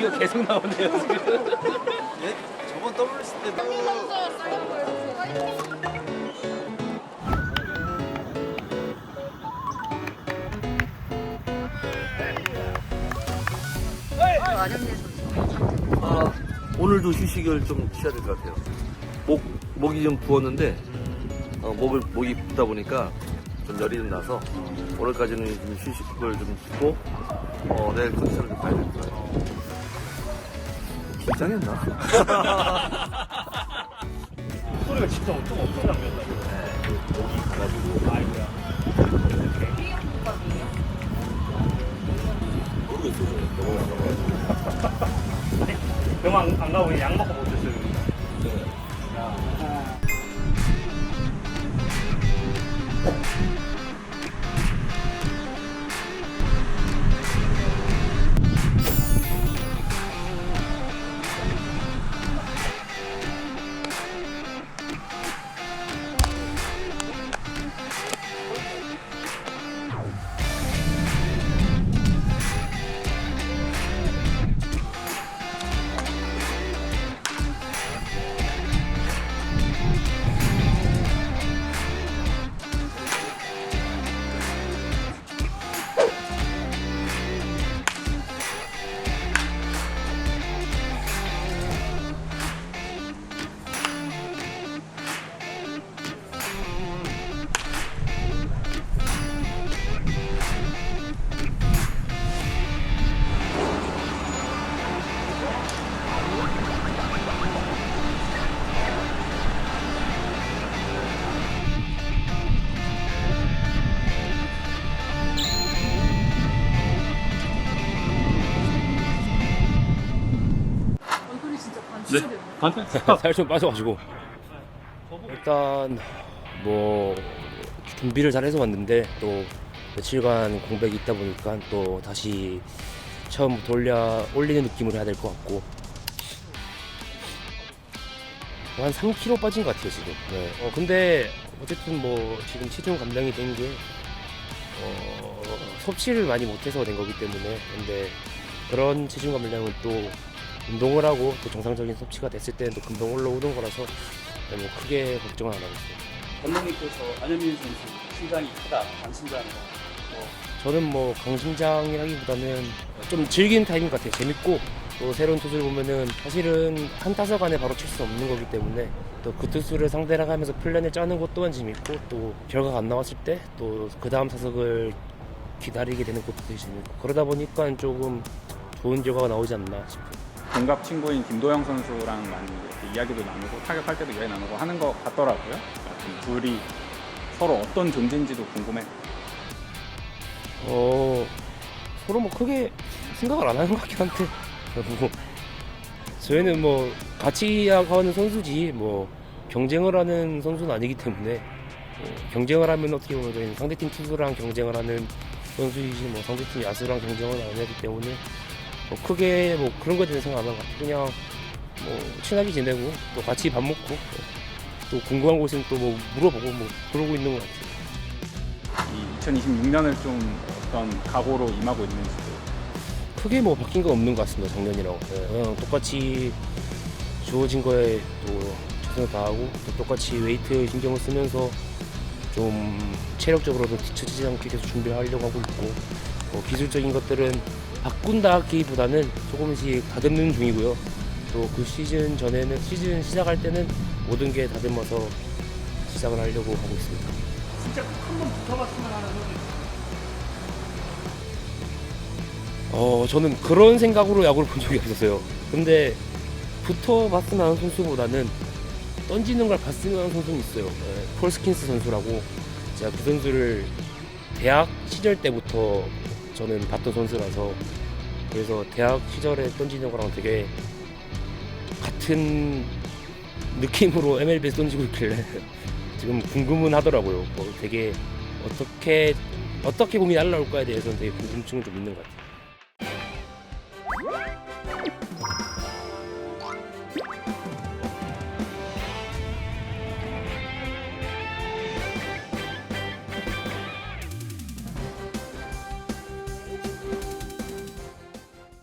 이거 계속 나오네요 지금. 예? 저번 WC 때 그... 아, 오늘도 휴식을 좀 쉬어야 될 것 같아요. 목, 목이 좀 부었는데, 어, 목을, 목이 붓다 보니까 좀 열이 좀 나서, 오늘까지는 좀 휴식을 좀 쉬고, 어, 내일 컨디션을 좀 봐야 될 것 같아요. 긴장했나? 소리가 진짜 엄청 엄청 나면서. 목이 가가지고. 아이고야. 모르겠어요. 병원에 가봐가지고. 병원 안, 안 가고 그냥 약 먹고 네. 살좀 빠져가지고 일단 뭐 준비를 잘해서 왔는데 또 며칠간 공백이 있다 보니까 또 다시 처음부터 올려 올리는 느낌으로 해야 될 것 같고 한 3kg 빠진 것 같아요 지금. 네. 어 근데 어쨌든 뭐 지금 체중 감량이 된게 어, 섭취를 많이 못해서 된 거기 때문에 근데 그런 체중 감량은 또 운동을 하고 또 정상적인 섭취가 됐을 때는 또 금방 올라오는 거라서 뭐 크게 걱정은 안 하고 있어요. 감독님께서 안현민 선수 심장이 크다, 안심장이다. 저는 뭐 강심장이라기보다는 좀 즐기는 타입인 것 같아요. 재밌고 또 새로운 투수를 보면은 사실은 한 타석 안에 바로 칠 수 없는 거기 때문에 또 그 투수를 상대로 하면서 플랜을 짜는 것 또한 재밌고 또 결과가 안 나왔을 때 또 그 다음 타석을 기다리게 되는 것도 재밌고 그러다 보니까 조금 좋은 결과가 나오지 않나 싶어요. 동갑 친구인 김도영 선수랑 많이 이렇게 이야기도 나누고 타격할 때도 이야기 나누고 하는 것 같더라고요. 둘이 서로 어떤 존재인지도 궁금해. 어 서로 뭐 크게 생각을 안 하는 것 같긴 한데 뭐 저희는 뭐 같이 하는 선수지 뭐 경쟁을 하는 선수는 아니기 때문에 뭐 경쟁을 하면 어떻게 보면 상대팀 투수랑 경쟁을 하는 선수이지 뭐 상대팀 야수랑 경쟁을 안 하기 때문에 뭐 크게 뭐 그런 거에 대해서 생각 안 하는 것 같아요 그냥 뭐 친하게 지내고 또 같이 밥 먹고 또 궁금한 곳 있으면 또 뭐 물어보고 뭐 그러고 있는 것 같아요. 이 2026년을 좀 어떤 각오로 임하고 있는지도. 크게 뭐 바뀐 건 없는 것 같습니다 작년이라고. 예, 그냥 똑같이 주어진 거에 또 최선을 다하고 또 똑같이 웨이트 신경을 쓰면서 좀 체력적으로도 뒤처지지 않게 계속 준비를 하려고 하고 있고 뭐 기술적인 것들은 바꾼다기보다는 조금씩 다듬는 중이고요 또 그 시즌 전에는 시즌 시작할 때는 모든 게 다듬어서 시작을 하려고 하고 있습니다 진짜 한번 붙어봤으면 하는 선수. 어, 저는 그런 생각으로 야구를 본 적이 없었어요. 근데 붙어봤으면 하는 선수보다는 던지는 걸 봤으면 하는 선수는 있어요. 네, 폴 스킨스 선수라고 제가 그 선수를 대학 시절 때부터 저는 봤던 선수라서 그래서 대학 시절에 던지는 거랑 되게 같은 느낌으로 MLB에서 던지고 있길래 지금 궁금은 하더라고요. 뭐 되게 어떻게 어떻게 공이 날라올까에 대해서는 되게 궁금증이 좀 있는 것 같아요.